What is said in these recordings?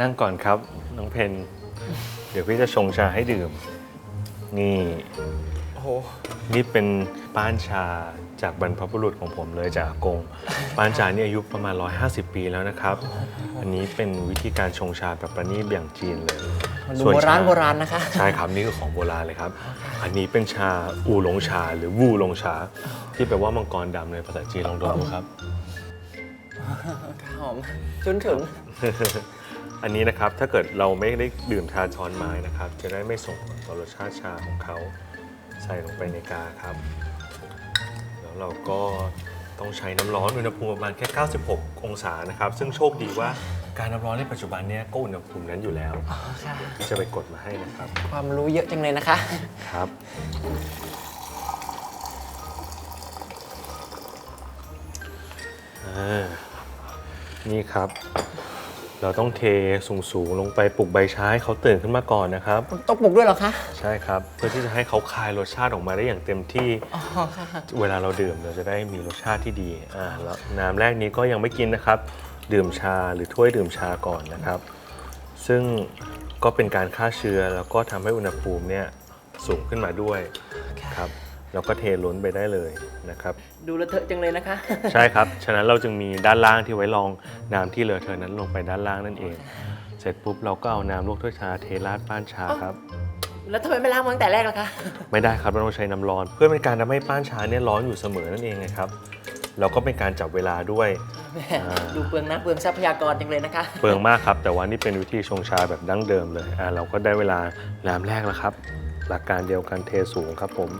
นั่งก่อนครับ น้องเพนเดี๋ยวพี่จะชงชาให้ดื่ม นี่โอ้โหนี่เป็นป้านชาจากบรรพบุรุษของผมเลยจากอากง ป้านชานี่อายุประมาณ 150 ปีแล้วนะครับ อันนี้เป็นวิธีการชงชาแบบประณีตอย่างจีนเลยมันดูส่วนโบราณชโบราณนะคะ ใช่ครับนี่คือของโบราณเลยครับ อันนี้เป็นชาอูหลงชาหรือวูหลงชา ที่แปลว่ามังกรดำในภาษาจีนลองดมดูครับ หอมจนถึง อันนี้นะครับถ้าเกิดเราไม่ได้ดื่มชาช้อนไม้นะครับ จะได้ไม่ส่งผลต่อรสชาติชาของเขาใส่ลงไปในกาครับ แล้วเราก็ต้องใช้น้ำร้อนอุณหภูมิประมาณแค่ 96 องศานะครับ ซึ่งโชคดีว่าการน้ำร้อนในปัจจุบันเนี้ยก็อุณหภูมินั้นอยู่แล้วอ๋อค่ะ ที่จะไปกดมาให้นะครับความรู้เยอะจังเลยนะคะ ครับ อ่า นี่ครับ เราต้องเทสูงๆลงไปปลุกใบชาให้เขาตื่นขึ้นมาก่อนนะครับ ต้องปลุกด้วยเหรอคะ ใช่ครับ เพื่อที่จะให้เขาคายรสชาติออกมาได้อย่างเต็มที่ อ๋อค่ะเวลาเราดื่มเราจะได้มีรสชาติที่ดีอ่าแล้วน้ำแรกนี้ก็ยังไม่กินนะครับ ดื่มชาหรือถ้วยดื่มชาก่อนนะครับ ซึ่งก็เป็นการฆ่าเชื้อแล้วก็ทำให้อุณหภูมิเนี่ยสูงขึ้นมาด้วยครับ แล้วก็เทล้นไปได้เลยนะครับ ดูเลอะเทอะจังเลยนะคะ ใช่ครับ ฉะนั้นเราจึงมีด้านล่างที่ไว้รองน้ำที่เหลือเธอะนั้นลงไปด้านล่างนั่นเอง เสร็จปุ๊บเราก็เอาน้ำลวกถ้วยชาเทราดป้านชาครับ แล้วทำไมไม่ล้างมาตั้งแต่แรกล่ะคะ ไม่ได้ครับเราต้องใช้น้ำร้อน เพื่อเป็นการทำให้ป้านชาเนี่ยร้อนอยู่เสมอนั่นเองนะครับแล้วก็เป็นการจับเวลาด้วยแหม่อ่าดูเปลืองน้ำเปลืองทรัพยากรจังเลยนะคะ เปลืองมากครับ แต่ว่านี่เป็นวิธีชงชาแบบดั้งเดิมเลยอ่าเราก็ได้เวลาน้ำแรกแล้วครับ หลักการเดียวกันเทสูงครับผม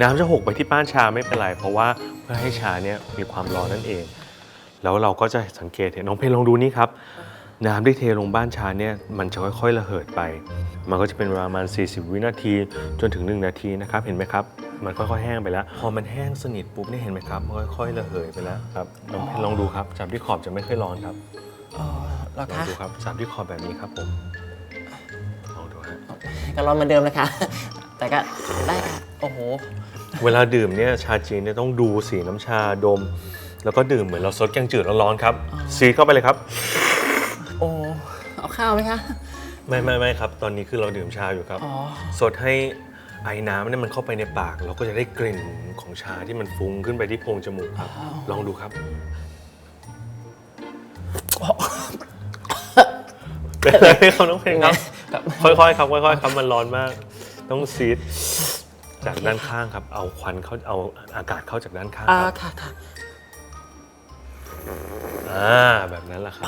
น้ำจะหกไปที่ป้านชาไม่เป็นไร เพราะว่าเพื่อให้ชาเนี่ยมีความร้อนนั่นเอง แล้วเราก็จะสังเกตเห็นน้องเพลลองดูนี่ครับ น้ำที่เทลงบ้านชาเนี่ยมันจะค่อยๆระเหิดไป มันก็จะเป็นเวลาประมาณ 40 วินาทีจนถึง 1 นาทีนะครับเห็นไหมครับมันค่อยๆแห้งไปแล้ว พอมันแห้งสนิทปุ๊บเนี่ยเห็นไหมครับมันค่อยๆระเหยไปแล้วครับน้องเพลลองดูครับจับที่ขอบจะไม่ค่อยร้อนครับอ๋อเหรอลองคะดูครับจับที่ขอบแบบนี้ครับผมลองดูฮะก็ร้อนเหมือนเดิมนะคะ แต่ก็ได้ค่ะ โอ้โห เวลาดื่มเนี่ยชาจีนเนี่ยต้องดูสีน้ำชาดม แล้วก็ดื่มเหมือนเราซดแกงจืดร้อนๆครับซีดเข้าไปเลยครับ โอ้เอาข้าวไหมคะ ไม่ไม่ไม่ครับ ตอนนี้คือเราดื่มชาอยู่ครับ อ๋อ สดให้ไอ้น้ำเนี่ยมันเข้าไปในปาก เราก็จะได้กลิ่นของชาที่มันฟุ้งขึ้นไปที่โพรงจมูกครับอ๋อลองดูครับ เป็นไรไหมครับน้องเพลงครับครับ ค่อยๆครับค่อยๆครับมันร้อนมาก ต้องซีด จากด้านข้างครับ เอาควันเข้าเอาอากาศเข้าจากด้านข้างอ่าครับค่ะค่ะอ่าแบบนั้นแหละครับ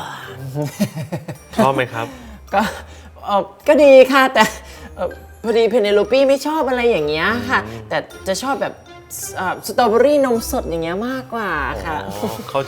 ชอบไหมครับ ก็เอ่อก็ดีค่ะ แต่เอ่อพอดีเพเนโลปี้ไม่ชอบอะไรอย่างเงี้ยค่ะ แต่จะชอบแบบเอ่อสตรอเบอรี่นมสดอย่างเงี้ยมากกว่าค่ะ อ๋อเข้า